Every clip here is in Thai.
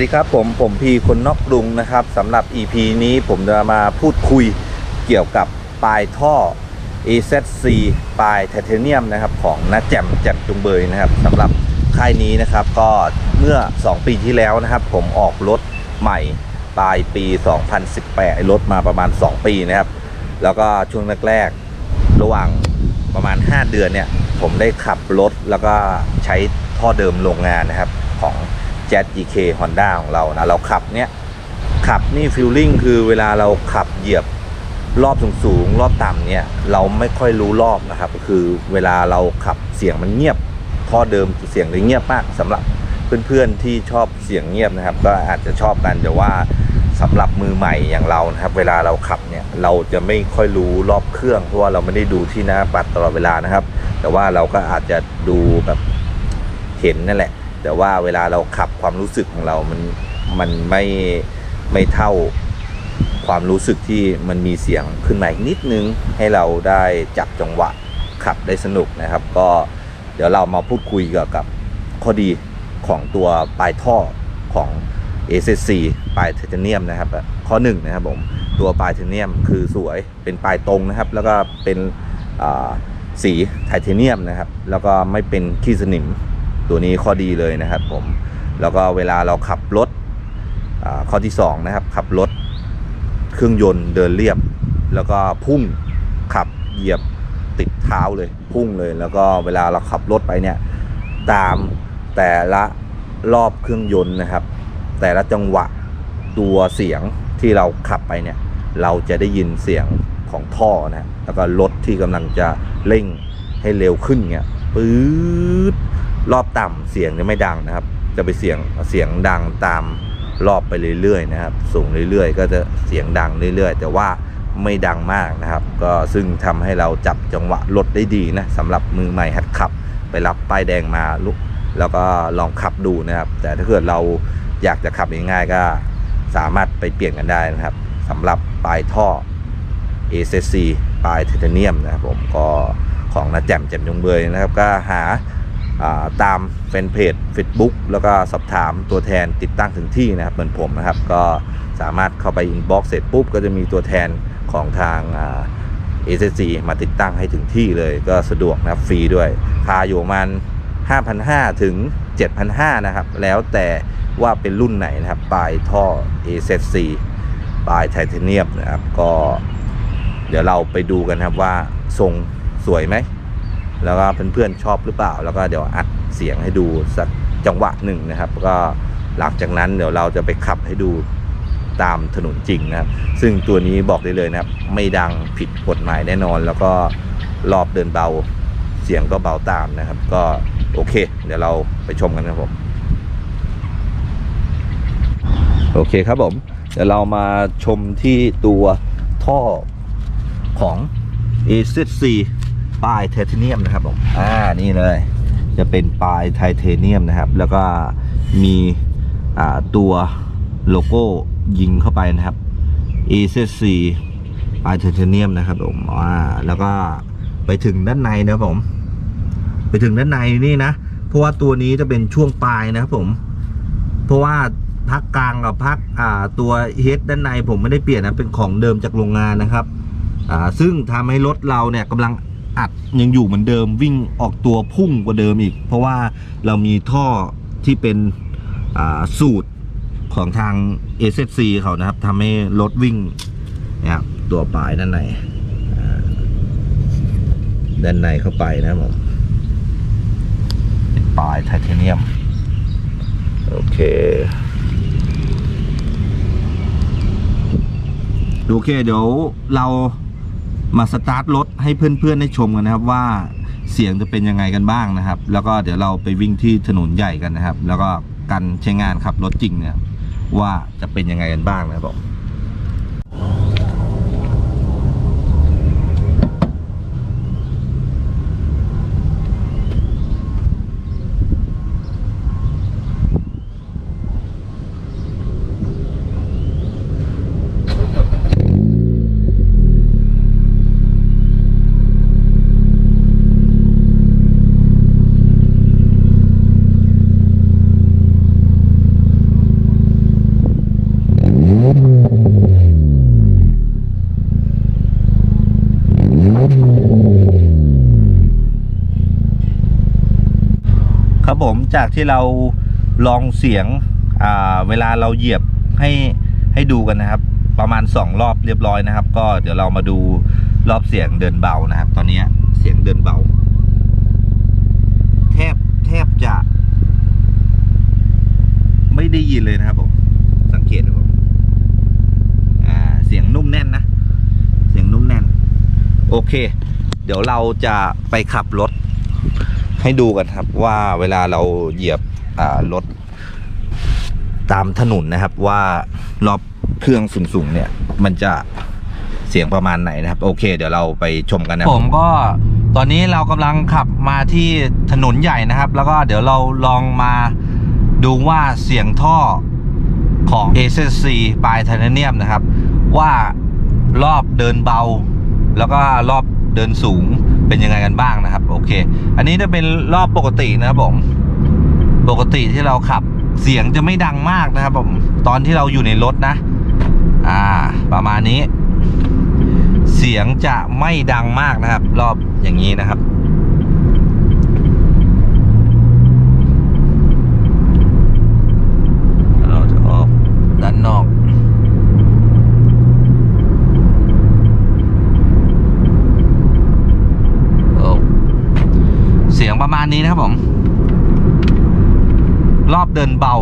ดีครับผมผมพีคนนอกกรุงนะครับสำหรับ EP นี้ผมจะมาพูดคุยเกี่ยวกับปลายท่อ AZC ปลายไทเทเนียมนะครับของนาแจมแจ่มจุงเบยนะครับสำหรับค่ายนี้นะครับก็เมื่อ 2 ปีที่แล้วนะครับ ผมออกรถใหม่ปลายปี 2018 รถมาประมาณ 2 ปีนะครับ แล้วก็ช่วงแรกๆระหว่างประมาณ 5 เดือนเนี่ย ผมได้ขับรถแล้วก็ใช้ท่อเดิมโรงงานนะครับของ j a z GK Honda ของเรานะเราขับเนี่ยขับนี่ฟิลลิ่งคือเวลาเราขับเหยียบรอบสูงๆรอบต่ำเนี่ยเราไม่ค่อยรู้รอบนะครับก็คือเวลาเราขับเสียงมันเงียบท่อเดิมเสียงจะเงียบมากสำหรับเพื่อนๆที่ชอบเสียงเงียบนะครับ ก็อาจจะชอบกันแต่ว่าสำหรับมือใหม่อย่างเรานะครับ เวลาเราขับเนี่ยเราจะไม่ค่อยรู้รอบเครื่องเพราะว่าเราไม่ได้ดูที่หน้าปัดตลอดเวลานะครับ แต่ว่าเราก็อาจจะดูแบบเห็นนั่นแหละ แต่ว่าเวลาเราขับความรู้สึกของเรา มันมันไม่ไม่เท่าความรู้สึกที่มันมีเสียงขึ้นมาอีกนิดนึง ให้เราได้จับจังหวะขับได้สนุกนะครับ ก็เดี๋ยวเรามาพูดคุยเกี่ยวกับข้อดีของตัวปลายท่อของ a c c ปลายไทเทเนียมนะครับ ข้อหนึ่งนะครับผมตัวปลายไทเทเนียมคือสวยเป็นปลายตรงนะครับ แล้วก็เป็นสีไทเทเนียมนะครับ แล้วก็ไม่เป็นขี้สนิม ตัวนี้ข้อดีเลยนะครับผมแล้วก็เวลาเราขับรถข้อที่2นะครับขับรถเครื่องยนต์เดินเรียบ แล้วก็พุ่งขับเหยียบติดเท้าเลยพุ่งเลย แล้วก็เวลาเราขับรถไปเนี่ยตามแต่ละรอบเครื่องยนต์นะครับ แต่ละจังหวะตัวเสียงที่เราขับไปเนี่ยเราจะได้ยินเสียงของท่อนะแล้วก็รถที่กำลังจะเร่งให้เร็วขึ้นเงี้ยปื๊ด รอบต่ำเสียงจะไม่ดังนะครับ จะไปเสียงเสียงดังตามรอบไปเรื่อยๆนะครับ สูงเรื่อยๆ ก็จะเสียงดังเรื่อยๆ แต่ว่าไม่ดังมากนะครับ ก็ซึ่งทำให้เราจับจังหวะรถได้ดีนะสำหรับมือใหม่หัดขับ ไปรับป้ายแดงมาลุกแล้วก็ลองขับดูนะครับ แต่ถ้าเกิดเราอยากจะขับง่ายๆก็สามารถไปเปลี่ยนกันได้นะครับสำหรับปลายท่อ ACC ปลายไทเทเนียมนะครับผมก็ของนาแจ่มแจ่มยงเบยนะครับ ก็หา ตามแฟนเพจ Facebook แล้วก็สอบถามตัวแทนติดตั้งถึงที่นะครับเหมือนผมนะครับ ก็สามารถเข้าไปอินบ็อกซ์เสร็จปุ๊บ ก็จะมีตัวแทนของทางเอเซีมาติดตั้งให้ถึงที่เลย ก็สะดวกนะครับฟรีด้วยค่าอยู่ประมาณ5,500 ถึง 7,500 นะครับ แล้วแต่ว่าเป็นรุ่นไหนนะครับ ปลายท่อ AZC ปลายไทเทเนียมนะครับ ก็ เดี๋ยวเราไปดูกันครับว่าทรงสวยไหม แล้วก็เพื่อนๆชอบหรือเปล่า แล้วก็เดี๋ยวอัดเสียงให้ดูสักจังหวะหนึ่งนะครับ ก็หลังจากนั้นเดี๋ยวเราจะไปขับให้ดูตามถนนจริงนะครับ ซึ่งตัวนี้บอกได้เลยนะครับ ไม่ดังผิดกฎหมายแน่นอน แล้วก็รอบเดินเบาเสียงก็เบาตามนะครับ ก็โอเค เดี๋ยวเราไปชมกันครับผม โอเคครับผม เดี๋ยวเรามาชมที่ตัวท่อของ AZC ปลายไทเทเนียมนะครับผมอ่านี่เลย จะเป็นปลายไทเทเนียมนะครับ แล้วก็มีอ่าตัวโลโก้ยิงเข้าไปนะครับ AZC ปลายไทเทเนียมนะครับผมอ่าแล้วก็ไปถึงด้านในนะครับผม ไปถึงด้านในนี่นะ เพราะว่าตัวนี้จะเป็นช่วงปลายนะครับผม เพราะว่าพักกลางกับพักอ่าตัวเฮดด้านในผมไม่ได้เปลี่ยนนะเป็นของเดิมจากโรงงานนะครับอ่าซึ่งทำให้รถเราเนี่ยกำลัง อัดยังอยู่เหมือนเดิมวิ่งออกตัวพุ่งกว่าเดิมอีก เพราะว่าเรามีท่อที่เป็นสูตรของทาง s s c เขานะครับทำให้รถวิ่งนะครับตัวปลายด้านในด้านในเข้าไปนะผมเป็นปลายไทเทเนียม โอเคโอเคเดี๋ยวเรา มาสตาร์ทรถให้เพื่อนๆได้ชมกันนะครับว่าเสียงจะเป็นยังไงกันบ้างนะครับ แล้วก็เดี๋ยวเราไปวิ่งที่ถนนใหญ่กันนะครับ แล้วก็การใช้งานขับรถจริงเนี่ยว่าจะเป็นยังไงกันบ้างนะครับผม จากที่เราลองเสียงเวลาเราเหยียบให้ให้ดูกันนะครับ ประมาณสองรอบเรียบร้อยนะครับ ก็เดี๋ยวเรามาดูรอบเสียงเดินเบานะครับ ตอนนี้เสียงเดินเบา แทบแทบจะ ไม่ได้ยินเลยนะครับผมสังเกตดูผมเสียงนุ่มแน่นนะ เสียงนุ่มแน่น โอเค เดี๋ยวเราจะไปขับรถ ให้ดูกันครับว่าเวลาเราเหยียบรถตามถนนนะครับว่ารอบเครื่องสูงๆเนี่ย มันจะเสียงประมาณไหนนะครับ โอเค เดี๋ยวเราไปชมกันนะผมก็ตอนนี้เรากำลังขับมาที่ถนนใหญ่นะครับ แล้วก็เดี๋ยวเราลองมาดูว่าเสียงท่อของ a c ปลายไทเทเนียมนะครับ ว่ารอบเดินเบา แล้วก็รอบเดินสูง เป็นยังไงกันบ้างนะครับ โอเค อันนี้จะเป็นรอบปกตินะครับผม ปกติที่เราขับเสียงจะไม่ดังมากนะครับผม ตอนที่เราอยู่ในรถนะ อ่า ประมาณนี้ เสียงจะไม่ดังมากนะครับ รอบอย่างนี้นะครับ เราจะออกด้านนอก โอ้เสียงประ มาณนี้นะครับผม รอบเดินเบา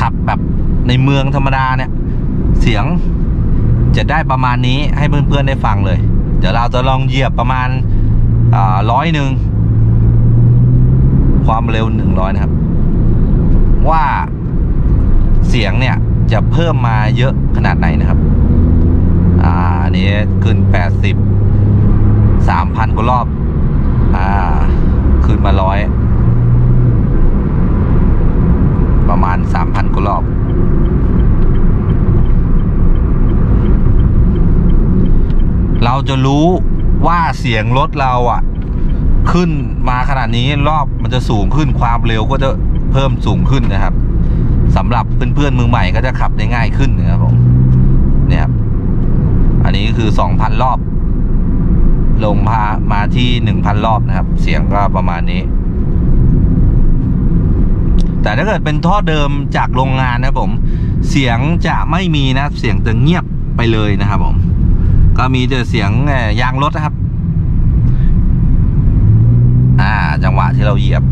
ขับแบบในเมืองธรรมดาเนี่ย เสียงจะได้ประมาณนี้ให้เพื่อนๆได้ฟังเลย เดี๋ยวเราจะลองเหยียบประมาณร้อยหนึ่ง ความเร็วหนึ่งร้อยนะครับ ว่าเสียงเนี่ยจะเพิ่มมาเยอะขนาดไหนนะครับ อ่าอันนี้ขึ้นแปดสิบ สามพันกว่ารอบ อ่าขึ้นมาร้อย ประมาณสามพันกว่ารอบเราจะรู้ว่าเสียงรถเราอะ ขึ้นมาขนาดนี้รอบมันจะสูงขึ้นความเร็วก็จะเพิ่มสูงขึ้นนะครับสำหรับเพื่อนๆมือใหม่ก็จะขับได้ง่ายขึ้นนะครับผมเนี่ยครับอันนี้คือสองพันรอบ ลงพามาที่หนึ่งพันรอบนะครับ เสียงก็ประมาณนี้ แต่ถ้าเกิดเป็นท่อเดิมจากโรงงานนะผม เสียงจะไม่มีนะเสียงจะเงียบไปเลยนะครับผม ก็มีแต่เสียงยางรถนะครับ อ่า จังหวะที่เราเหยียบ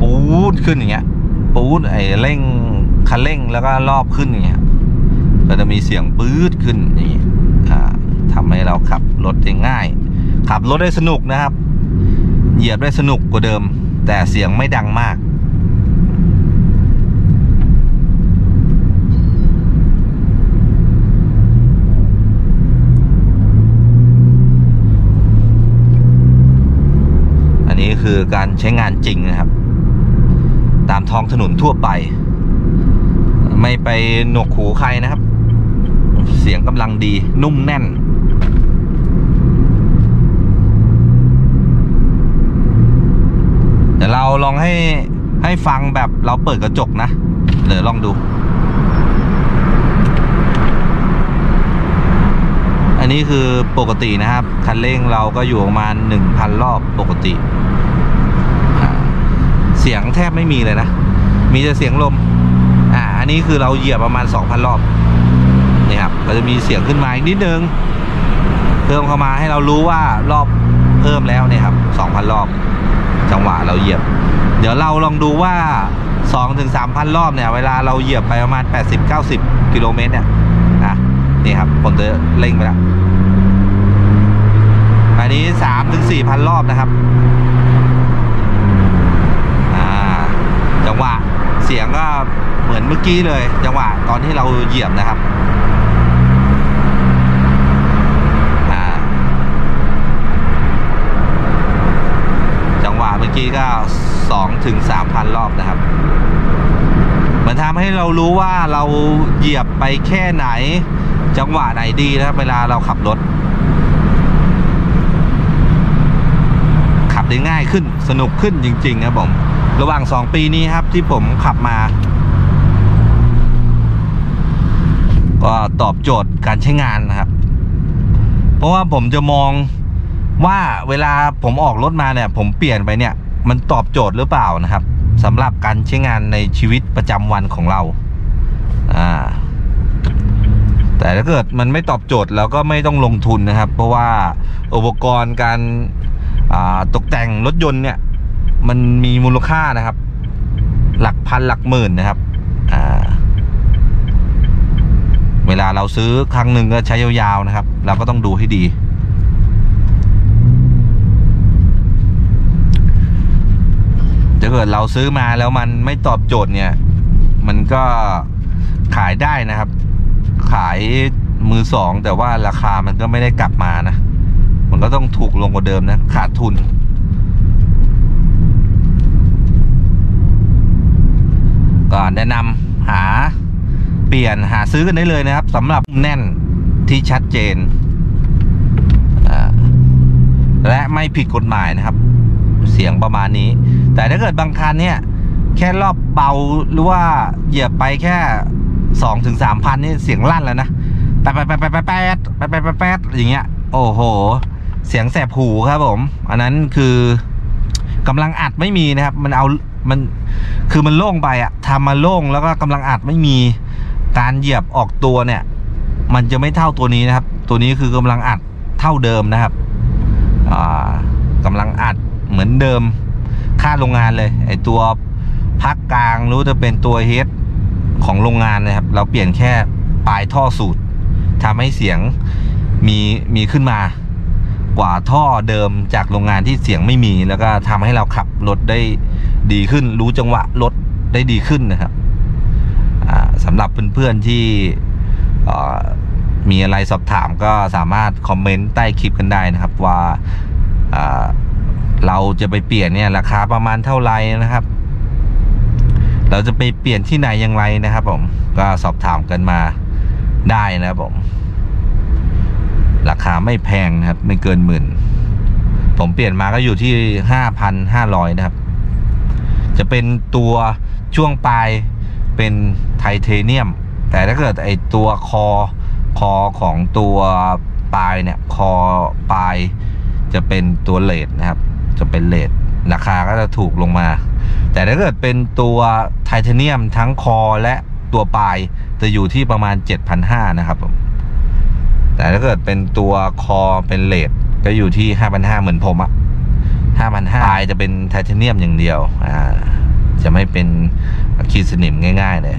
ปูดขึ้นอย่างเงี้ย ปูดไอ้เร่งคันเร่งแล้วก็รอบขึ้นอย่างเงี้ยก็จะมีเสียงปื๊ดขึ้นอย่างงี้อ่าทำให้เราขับรถได้ง่าย ขับรถได้สนุกนะครับ เหยียบได้สนุกกว่าเดิม แต่เสียงไม่ดังมาก อันนี้คือการใช้งานจริงนะครับ ตามท้องถนนทั่วไป ไม่ไปหนวกหูใครนะครับ เสียงกำลังดีนุ่มแน่น เราลองให้ให้ฟังแบบเราเปิดกระจกนะเดี๋ยวลองดู อันนี้คือปกตินะครับ คันเร่งเราก็อยู่ประมาณ 1,000 รอบปกติ เสียงแทบไม่มีเลยนะ มีแต่เสียงลม อ่า อันนี้คือเราเหยียบประมาณ 2,000 รอบ นี่ครับ ก็จะมีเสียงขึ้นมาอีกนิดนึง เพิ่มเข้ามาให้เรารู้ว่ารอบเพิ่มแล้วเนี่ยครับ 2,000 รอบ จังหวะเราเหยียบ เดี๋ยวเราลองดูว่า2-3ถึง3,000 รอบเนี่ย เวลาเราเหยียบไปประมาณ 80-90 กิโลเมตรเนี่ยนะนี่ครับผมจะเร่งไปล้วอันนี้3ถึง4,000 รอบนะครับอ่าจังหวะเสียงก็เหมือนเมื่อกี้เลย จังหวะตอนที่เราเหยียบนะครับ อ่า จังหวะเมื่อ กี้ก็2ถึง3,000 รอบนะครับ มันทำให้เรารู้ว่าเราเหยียบไปแค่ไหน จังหวะไหนดีนะครับเวลาเราขับรถ ขับได้ง่ายขึ้นสนุกขึ้นจริง ๆ ครับผม ระหว่าง 2 ปีนี้ครับที่ผมขับมา ก็ตอบโจทย์การใช้งานนะครับ เพราะว่าผมจะมองว่าเวลาผมออกรถมาเนี่ย ผมเปลี่ยนไปเนี่ย มันตอบโจทย์หรือเปล่านะครับสำหรับการใช้งานในชีวิตประจำวันของเราอ่าแต่ถ้าเกิดมันไม่ตอบโจทย์เราก็ไม่ต้องลงทุนนะครับ เพราะว่าอุปกรณ์การอ่าตกแต่งรถยนต์เนี่ย มันมีมูลค่านะครับ หลักพันหลักหมื่นนะครับอ่าเวลาเราซื้อครั้งหนึ่งก็ใช้ยาวๆนะครับ เราก็ต้องดูให้ดี ถ้าเกิดเราซื้อมาแล้วมันไม่ตอบโจทย์เนี่ย มันก็ขายได้นะครับ ขายมือสอง แต่ว่าราคามันก็ไม่ได้กลับมานะ มันก็ต้องถูกลงกว่าเดิมนะ ขาดทุน ก็แนะนำหาเปลี่ยนหาซื้อกันได้เลยนะครับสำหรับแน่นที่ชัดเจน และไม่ผิดกฎหมายนะครับ เสียงประมาณนี้ แต่ถ้าเกิดบางคันเนี่ย แค่รอบเบาหรือว่าเหยียบไปแค่สองถึงสามพันนี่เสียงลั่นแล้วนะแปดแปดแปดแปดแปดแป๊ดแปดแปดแป๊ดแป๊ดอย่างเงี้ย โอ้โห เสียงแสบหูครับผม อันนั้นคือกำลังอัดไม่มีนะครับ มันเอามันคือมันโล่งไปอะทำมาโล่งแล้วก็กำลังอัดไม่มีการเหยียบออกตัวเนี่ย มันจะไม่เท่าตัวนี้นะครับ ตัวนี้คือกำลังอัดเท่าเดิมนะครับอ่ากำลังอัด เหมือนเดิมค่าโรงงานเลย ไอตัวพักกลางรู้จะเป็นตัวเฮดของโรงงานนะครับ เราเปลี่ยนแค่ปลายท่อสูตรทำให้เสียงมีมีขึ้นมากว่าท่อเดิมจากโรงงานที่เสียงไม่มี แล้วก็ทำให้เราขับรถได้ดีขึ้น รู้จังหวะรถได้ดีขึ้นนะครับสำหรับเพื่อนๆที่เอ่มีอะไรสอบถามก็สามารถคอมเมนต์ใต้คลิปกันได้นะครับว่า เราจะไปเปลี่ยนเนี่ยราคาประมาณเท่าไหร่นะครับ เราจะไปเปลี่ยนที่ไหนอย่างไรนะครับผมก็สอบถามกันมาได้นะครับผม ราคาไม่แพงครับ ไม่เกินหมื่น ผมเปลี่ยนมาก็อยู่ที่ห้าพันห้าร้อยนะครับ จะเป็นตัวช่วงปลายเป็นไทเทเนียม แต่ถ้าเกิดไอตัวคอคอของตัวปลายเนี่ย คอปลายจะเป็นตัวเลดนะครับ จะเป็นเลดราคาก็จะถูกลงมา แต่ถ้าเกิดเป็นตัวไทเทเนียมทั้งคอและตัวปลายจะอยู่ที่ประมาณ 7,500 นะครับ แต่ถ้าเกิดเป็นตัวคอเป็นเลดก็อยู่ที่ 5,500 เหมือนผมอะ5,500ปลายจะเป็นไทเทเนียมอย่างเดียวอ่าจะไม่เป็นคีดสนิมง่ายๆเลย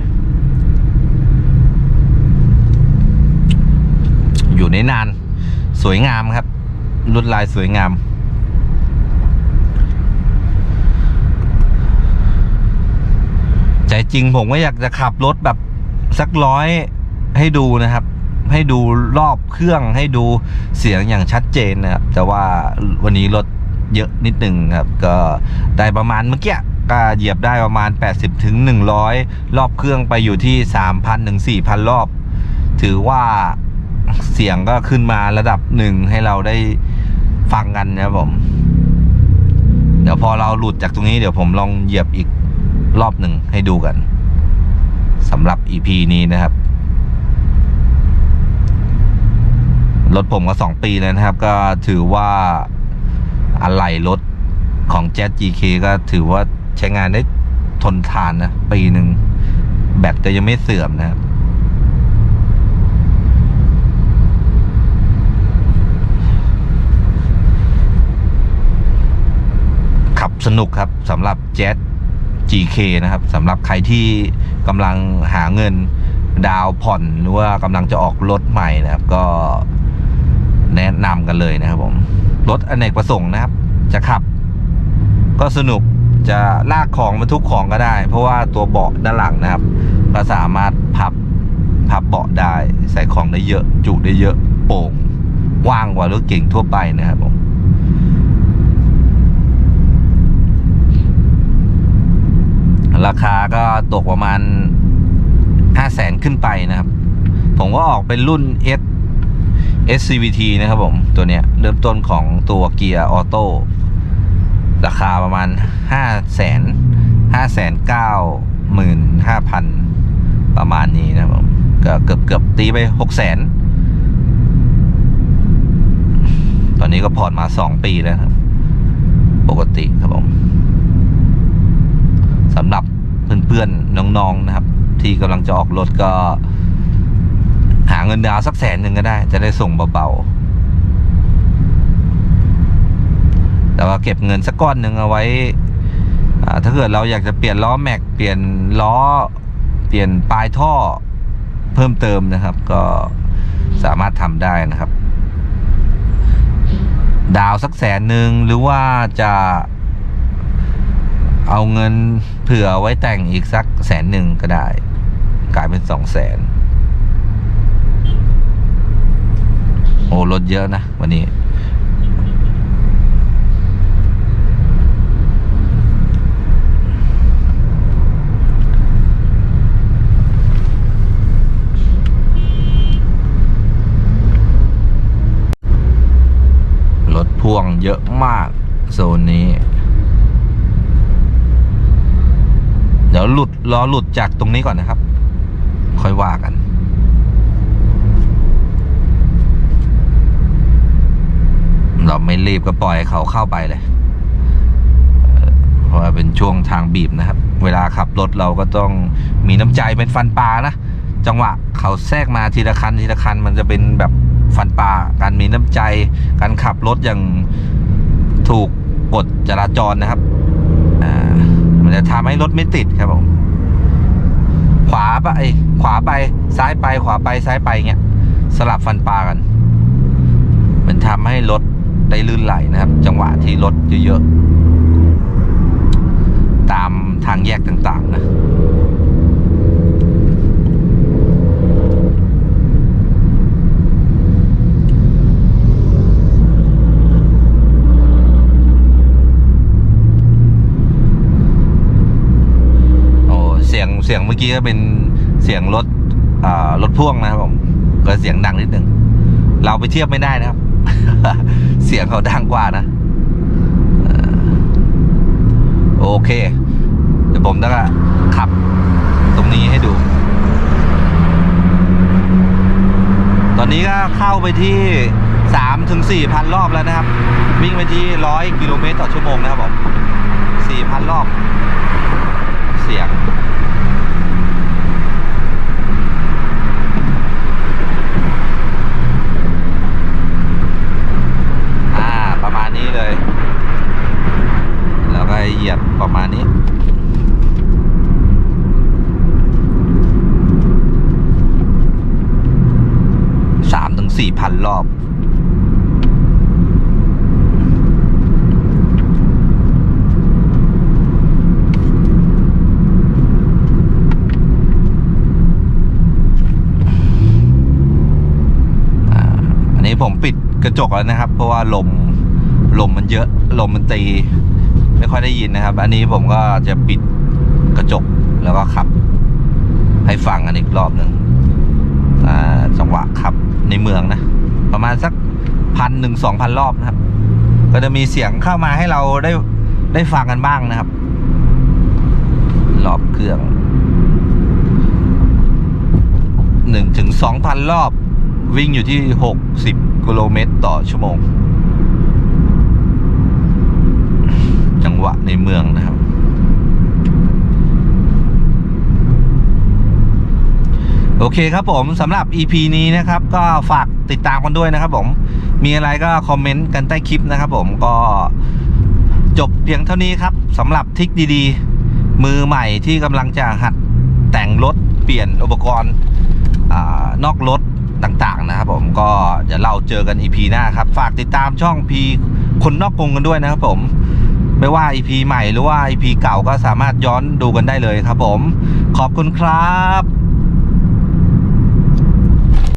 อยู่ในนานสวยงามครับลวดลายสวยงาม ใจจริงผมก็อยากจะขับรถแบบสักร้อยให้ดูนะครับ ให้ดูรอบเครื่องให้ดูเสียงอย่างชัดเจนนะครับ แต่ว่าวันนี้รถเยอะนิดหนึ่งครับ ก็ได้ประมาณเมื่อกี้ก็เหยียบได้ประมาณ 80ถึง100 รอบเครื่องไปอยู่ที่ 3,000ถึง4,000 รอบ ถือว่าเสียงก็ขึ้นมาระดับหนึ่งให้เราได้ฟังกันนะครับผม เดี๋ยวพอเราหลุดจากตรงนี้เดี๋ยวผมลองเหยียบอีก รอบหนึ่งให้ดูกันสำหรับ EP นี้นะครับ รถผมก็สองปีแล้วนะครับ ก็ถือว่าอะไหล่รถของ j z GK ก็ถือว่าใช้งานได้ทนทานนะ ปีหนึ่งแบตจะยังไม่เสื่อมนะครับขับสนุกครับสำหรับ Jet GK นะครับสำหรับใครที่กำลังหาเงินดาวผ่อนหรือว่ากำลังจะออกรถใหม่นะครับ ก็แนะนำกันเลยนะครับผม รถอเนกประสงค์นะครับ จะขับ ก็สนุกจะลากของบรรทุกของก็ได้ เพราะว่าตัวเบาะด้านหลังนะครับ ก็สามารถพับพับเบาะได้ ใส่ของได้เยอะ จุได้เยอะโป่งกว้างกว่ารถเก่งทั่วไปนะครับผม ราคาก็ตกประมาณห้าแสนขึ้นไปนะครับ ผมก็ออกเป็นรุ่น S SCVT นะครับผม ตัวเนี้ยเริ่มต้นของตัวเกียร์ออโต้ราคาประมาณห้าแสนห้าแสนเก้าหมื่นห้าพันประมาณนี้นะครับผมก็เกือบเกือบตีไปหกแสนตอนนี้ก็ผ่อนมาสองปีแล้วครับ ปกติครับผมสำหรับ เพื่อนๆน้องๆนะครับ ที่กำลังจะออกรถก็ หาเงินดาวสักแสนหนึ่งก็ได้ จะได้ส่งเบาๆแต่ว่าเก็บเงินสักก้อนหนึ่งเอาไว้ถ้าเกิดเราอยากจะเปลี่ยนล้อแม็กเปลี่ยนล้อเปลี่ยนปลายท่อเพิ่มเติมนะครับ ก็สามารถทำได้นะครับ ดาวสักแสนหนึ่งหรือว่าจะ เอาเงินเผื่อไว้แต่งอีกสักแสนหนึ่งก็ได้ กลายเป็นสองแสนโอ้รถเยอะนะ วันนี้ รถพ่วงเยอะมาก โซนนี้ เดี๋ยวหลุดรอหลุดจากตรงนี้ก่อนนะครับ ค่อยว่ากัน เราไม่รีบก็ปล่อยเขาเข้าไปเลย เพราะว่าเป็นช่วงทางบีบนะครับ เวลาขับรถเราก็ต้องมีน้ำใจเป็นฟันปลานะ จังหวะเขาแทรกมาทีละคันทีละคันมันจะเป็นแบบฟันปลาการมีน้ำใจ การขับรถอย่างถูกกฎจราจรนะครับ มันจะทำให้รถไม่ติดครับผม ขวาไปขวาไปซ้ายไปขวาไปซ้ายไปเงี้ย สลับฟันปลากัน มันทำให้รถได้ลื่นไหลนะครับ จังหวะที่รถเยอะๆ ตามทางแยกต่างๆนะ โอ้ เสียงเมื่อกี้ก็เป็นเสียงรถรถพ่วงนะครับผมก็เสียงดังนิดนึงเราไปเทียบไม่ได้นะครับ เสียงเขาดังกว่านะโอเค เดี๋ยวผมจะขับตรงนี้ให้ดู ตอนนี้ก็เข้าไปที่สามถึงสี่พันรอบแล้วนะครับ วิ่งไปที่ร้อยกิโลเมตรต่อชั่วโมงนะครับผมสี่พันรอบ เสียง อ่า ประมาณนี้เลย แล้วก็เหยียบ ประมาณนี้ สามถึงสี่พันรอบ อันนี้ผมปิดกระจกแล้วนะครับ เพราะว่าลม ลมมันเยอะ ลมมันตี ไม่ค่อยได้ยินนะครับ อันนี้ผมก็จะปิดกระจกแล้วก็ขับ ให้ฟังกันอีกรอบหนึ่งอ่าจังหวะขับในเมืองนะ ประมาณสักพันหนึ่งสองพันรอบนะครับ ก็จะมีเสียงเข้ามาให้เราได้ได้ฟังกันบ้างนะครับ รอบเครื่องหนึ่งถึงสองพันรอบวิ่งอยู่ที่หกสิบกิโลเมตรต่อชั่วโมง จังหวะในเมืองนะครับ โอเคครับผมสำหรับ EP นี้นะครับ ก็ฝากติดตามกันด้วยนะครับผมมีอะไรก็คอมเมนต์กันใต้คลิปนะครับผมก็จบเพียงเท่านี้ครับสำหรับทิคดีๆ มือใหม่ที่กำลังจะหัดแต่งรถเปลี่ยนอุปกรณ์อนอกรถต่างๆนะครับผมก็เดี๋ยวเราเจอกัน EP หน้าครับ ฝากติดตามช่อง P คนนอกกรงกันด้วยนะครับผมไม่ว่า EP ใหม่หรือว่า EP เก่าก็สามารถย้อนดูกันได้เลยครับผม ขอบคุณครับ